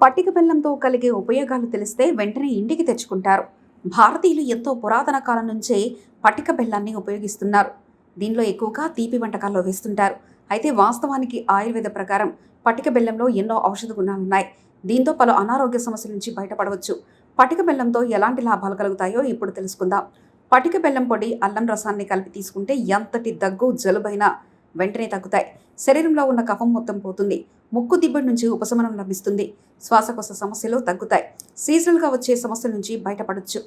పట్టిక బెల్లంతో కలిగే ఉపయోగాలు తెలిస్తే వెంటనే ఇంటికి తెచ్చుకుంటారు. భారతీయులు ఎంతో పురాతన కాలం నుంచే పట్టిక బెల్లాన్ని ఉపయోగిస్తున్నారు. దీనిలో ఎక్కువగా తీపి వంటకాల్లో వేస్తుంటారు. అయితే వాస్తవానికి ఆయుర్వేద ప్రకారం పట్టిక బెల్లంలో ఎన్నో ఔషధ గుణాలున్నాయి దీంతో పలు అనారోగ్య సమస్యల నుంచి బయటపడవచ్చు. పట్టిక బెల్లంతో ఎలాంటి లాభాలు కలుగుతాయో ఇప్పుడు తెలుసుకుందాం. పట్టిక బెల్లం పొడి అల్లం రసాన్ని కలిపి తీసుకుంటే ఎంతటి దగ్గు జలుబైనా వెంటనే తగ్గుతాయి. శరీరంలో ఉన్న కఫం మొత్తం పోతుంది. ముక్కు దిబ్బడి నుంచి ఉపశమనం లభిస్తుంది. శ్వాసకోశ సమస్యలు తగ్గుతాయి. సీజనల్గా వచ్చే సమస్యల నుంచి బయటపడవచ్చు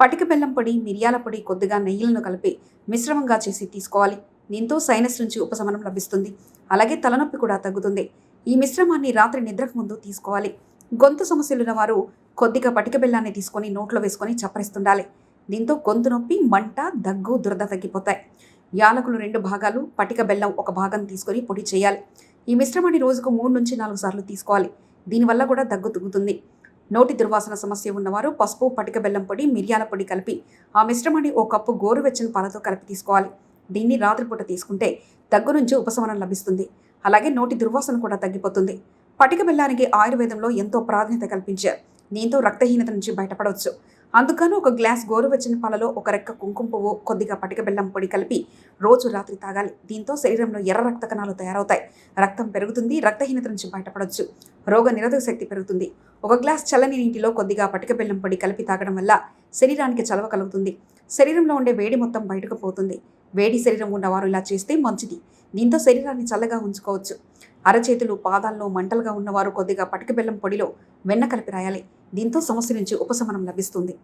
పటిక బెల్లం పొడి మిరియాల పొడి కొద్దిగా నెయ్యిలను కలిపి మిశ్రమంగా చేసి తీసుకోవాలి. దీంతో సైనస్ నుంచి ఉపశమనం లభిస్తుంది. అలాగే తలనొప్పి కూడా తగ్గుతుంది. ఈ మిశ్రమాన్ని రాత్రి నిద్రకు ముందు తీసుకోవాలి. గొంతు సమస్యలున్న వారు కొద్దిగా పటిక బెల్లాన్ని తీసుకొని నోట్లో వేసుకొని చప్పరిస్తుండాలి. దీంతో గొంతు నొప్పి మంట దగ్గు దురద తగ్గిపోతాయి. యాలకులు రెండు భాగాలు పటిక బెల్లం ఒక భాగం తీసుకొని పొడి చేయాలి. ఈ మిశ్రమాన్ని రోజుకు మూడు నుంచి నాలుగు సార్లు తీసుకోవాలి. దీనివల్ల కూడా దగ్గు తగ్గుతుంది. నోటి దుర్వాసన సమస్య ఉన్నవారు పసుపు పటిక బెల్లం పొడి మిరియాల పొడి కలిపి ఆ మిశ్రమాన్ని ఓ కప్పు గోరువెచ్చని పాలతో కలిపి తీసుకోవాలి. దీన్ని రాత్రిపూట తీసుకుంటే దగ్గు నుంచి ఉపశమనం లభిస్తుంది. అలాగే నోటి దుర్వాసన కూడా తగ్గిపోతుంది. పటిక బెల్లానికి ఆయుర్వేదంలో ఎంతో ప్రాధాన్యత కల్పించారు దీంతో రక్తహీనత నుంచి బయటపడవచ్చు. అందుకని ఒక గ్లాస్ గోరువెచ్చని పాలలో ఒక రెక్క కుంకుమ పువ్వు కొద్దిగా పటిక బెల్లం పొడి కలిపి రోజు రాత్రి తాగాలి. దీంతో శరీరంలో ఎర్ర రక్త కణాలు తయారవుతాయి. రక్తం పెరుగుతుంది రక్తహీనత నుంచి బయటపడవచ్చు రోగ నిరోధక శక్తి పెరుగుతుంది. ఒక గ్లాస్ చల్లని నీటిలో కొద్దిగా పటిక బెల్లం పొడి కలిపి తాగడం వల్ల శరీరానికి చలవ కలుగుతుంది. శరీరంలో ఉండే వేడి మొత్తం బయటకు పోతుంది. వేడి శరీరం ఉన్నవారు ఇలా చేస్తే మంచిది. దీంతో శరీరాన్ని చల్లగా ఉంచుకోవచ్చు. అరచేతులు పాదాల్లో మంటలుగా ఉన్నవారు కొద్దిగా పటిక బెల్లం పొడిలో వెన్న కలిపి రాయాలి. దీంతో సమస్య నుంచి ఉపశమనం లభిస్తుంది.